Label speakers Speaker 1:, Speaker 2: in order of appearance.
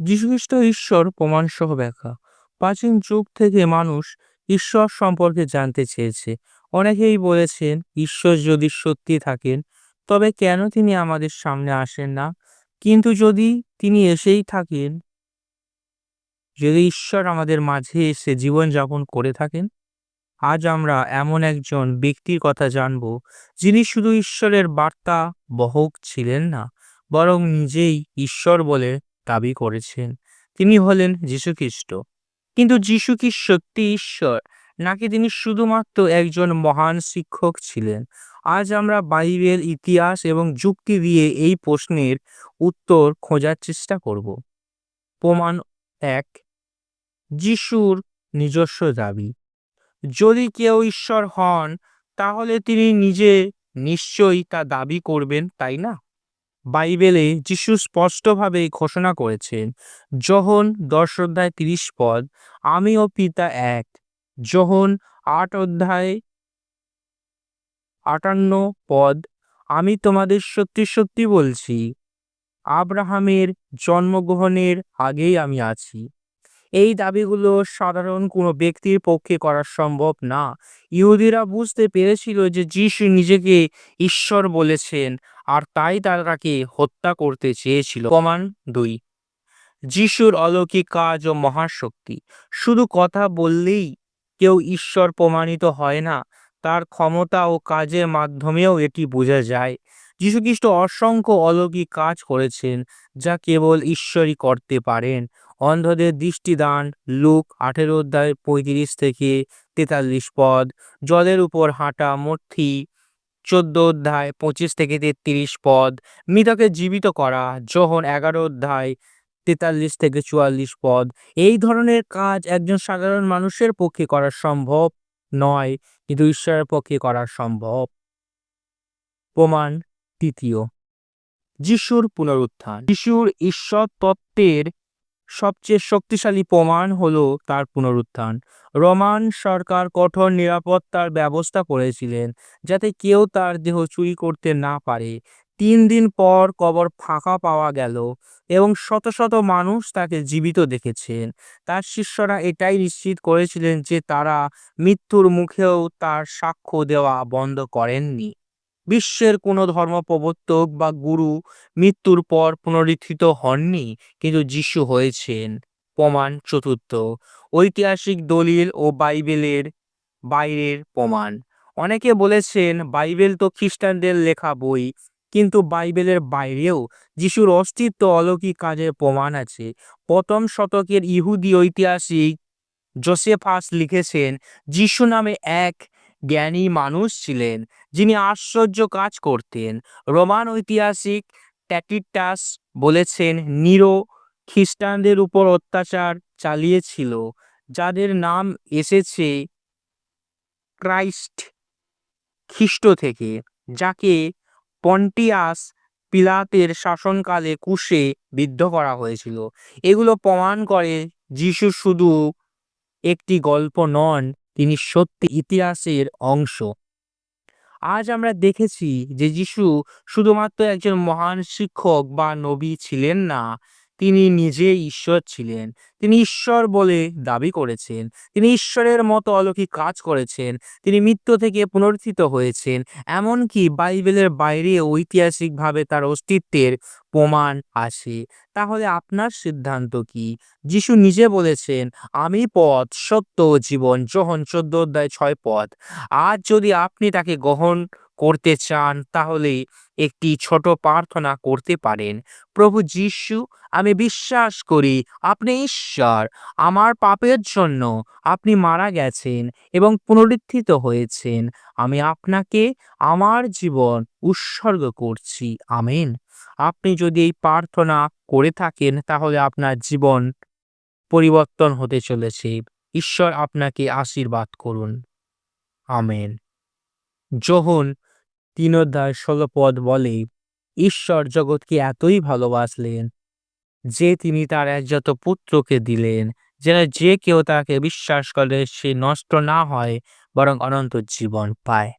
Speaker 1: যীশুখ্রিস্ট ঈশ্বর প্রমাণসহ ব্যাখ্যা। প্রাচীন যুগ থেকে মানুষ ঈশ্বর সম্পর্কে জানতে চেয়েছে। অনেকেই বলেছেন, ঈশ্বর যদি সত্যি থাকেন, তবে কেন তিনি আমাদের সামনে আসেন না? কিন্তু যদি তিনি এসেই থাকেন, যদি ঈশ্বর আমাদের মাঝে এসে জীবনযাপন করে থাকেন, আজ আমরা এমন একজন ব্যক্তির কথা জানব, যিনি শুধু ঈশ্বরের বার্তা বহক ছিলেন না, বরং নিজেই ঈশ্বর বলে দাবি করেছেন। তিনি হলেন যীশুখ্রিস্ট কিন্তু যীশু কি সত্যি ঈশ্বর, নাকি তিনি শুধুমাত্র একজন মহান শিক্ষক ছিলেন? আজ আমরা বাইবেল ইতিহাস এবং যুক্তি দিয়ে এই প্রশ্নের উত্তর খোঁজার চেষ্টা করব। প্রমাণ এক, যিশুর নিজস্ব দাবি। যদি কেউ ঈশ্বর হন, তাহলে তিনি নিজে নিশ্চয়ই তা দাবি করবেন, তাই না? বাইবেলে যিশু স্পষ্টভাবে ঘোষণা করেছেন যখন দশ অধ্যায় তিরিশ পদ, আমি ও পিতা এক। যখন আট অধ্যায় আটান্ন পদ, আমি তোমাদের সত্যি সত্যি বলছি, আব্রাহামের জন্মগ্রহণের আগেই আমি আছি। এই দাবিগুলো সাধারণ কোনো ব্যক্তির পক্ষে করা সম্ভব না। ইহুদিরা বুঝতে পেরেছিল যে যিশু নিজেকে ঈশ্বর বলেছেন আর তাই তারা তাকে হত্যা করতে চেয়েছিল। প্রমাণ দুই। যিশুর অলৌকিক কাজ ও মহাশক্তি। শুধু কথা বললেই কেউ ঈশ্বর প্রমাণিত হয় না, তার ক্ষমতা ও কাজের মাধ্যমেও এটি বোঝা যায়। যীশুখ্রিস্ট অসংখ্য অলৌকিক কাজ করেছেন, যা কেবল ঈশ্বরই করতে পারেন। অন্ধদের দৃষ্টিদান, লুক আঠেরো অধ্যায় পঁয়ত্রিশ থেকে তেতাল্লিশ পদ। জলের উপর হাঁটা, মূর্তি চোদ্দ অধ্যায়, পঁচিশ থেকে তেত্রিশ পদ, মৃতকে জীবিত করা, যখন এগারো অধ্যায়, তেতাল্লিশ থেকে চুয়াল্লিশ পদ। এই ধরনের কাজ একজন সাধারণ মানুষের পক্ষে করা সম্ভব নয়, কিন্তু ঈশ্বরের পক্ষে করা সম্ভব। প্রমাণ তৃতীয়। যিশুর পুনরুত্থান। যিশুর ঈশ্বর তত্ত্বের সবচেয়ে শক্তিশালী প্রমাণ হলো তার পুনরুত্থান। রোমান সরকার কঠোর নিরাপত্তার ব্যবস্থা করেছিলেন যাতে কেউ তার দেহ চুরি করতে না পারে। তিন দিন পর কবর ফাঁকা পাওয়া গেল এবং শত শত মানুষ তাকে জীবিত দেখেছেন। তার শিষ্যরা এটাই নিশ্চিত করেছিলেন যে তারা মৃত্যুর মুখেও তার সাক্ষ্য দেওয়া বন্ধ করেননি। বিশ্বের কোনো ধর্ম প্রবর্তক বা গুরু মৃত্যুর পর পুনরুত্থিত হননি, কিন্তু যিশু হয়েছেন। প্রমাণ চতুর্থ, ঐতিহাসিক দলিল ও বাইবেলের বাইরের প্রমাণ। অনেকে বলেছেন বাইবেল তো খ্রিস্টানদের লেখা বই, কিন্তু বাইবেলের বাইরেও যিশুর অস্তিত্ব অলৌকিক কাজের প্রমাণ আছে। প্রথম শতকের ইহুদি ঐতিহাসিক জোসেফাস লিখেছেন, যিশু নামে এক জ্ঞানী মানুষ ছিলেন যিনি আশ্চর্য কাজ করতেন। রোমান ঐতিহাসিক ট্যাকিটাস বলেছেন, নিরো খ্রিস্টানদের উপর অত্যাচার চালিয়েছিল, যাদের নাম এসেছে ক্রাইস্ট খ্রিস্ট থেকে, যাকে পন্টিয়াস পিলাতের শাসনকালে কুশে বিদ্ধ করা হয়েছিল। এগুলো প্রমাণ করে, যিশু শুধু একটি গল্প নন তিনি সত্যি ইতিহাসের অংশ। আজ আমরা দেখেছি যে যিশু শুধুমাত্র একজন মহান শিক্ষক বা নবী ছিলেন না তিনি নিজে ঈশ্বর ছিলেন। তিনি ঈশ্বর বলে দাবি করেছেন। তিনি ঈশ্বরের মতো অলৌকিক কাজ করেছেন। তিনি মৃত্যু থেকে পুনরুত্থিত হয়েছেন। এমনকি বাইবেলের বাইরে ঐতিহাসিকভাবে তার অস্তিত্বের প্রমাণ আসে। তাহলে আপনার সিদ্ধান্ত কি? যিশু নিজে বলেছেন, আমি পথ, সত্য জীবন। যখন চোদ্দ অধ্যায় ছয় পথ আজ যদি আপনি তাকে গ্রহণ করতে চান, তাহলে একটি ছোট প্রার্থনা করতে পারেন। প্রভু যিশু, আমি বিশ্বাস করি আপনি ঈশ্বর। আমার পাপের জন্য আপনি মারা গেছেন এবং পুনরুত্থিত হয়েছেন। আমি আপনাকে আমার জীবন উৎসর্গ করছি। আমেন। আপনি যদি এই প্রার্থনা করে থাকেন, তাহলে আপনার জীবন পরিবর্তন হতে চলেছে। ঈশ্বর আপনাকে আশীর্বাদ করুন। আমেন। যখন তিন অধ্যায় ষোলো পদ বলে ঈশ্বর জগৎকে এতই ভালোবাসলেন যে তিনি তার একজাত পুত্রকে দিলেন, যেন যে কেউ তাকে বিশ্বাস করে সে নষ্ট না হয়, বরং অনন্ত জীবন পায়।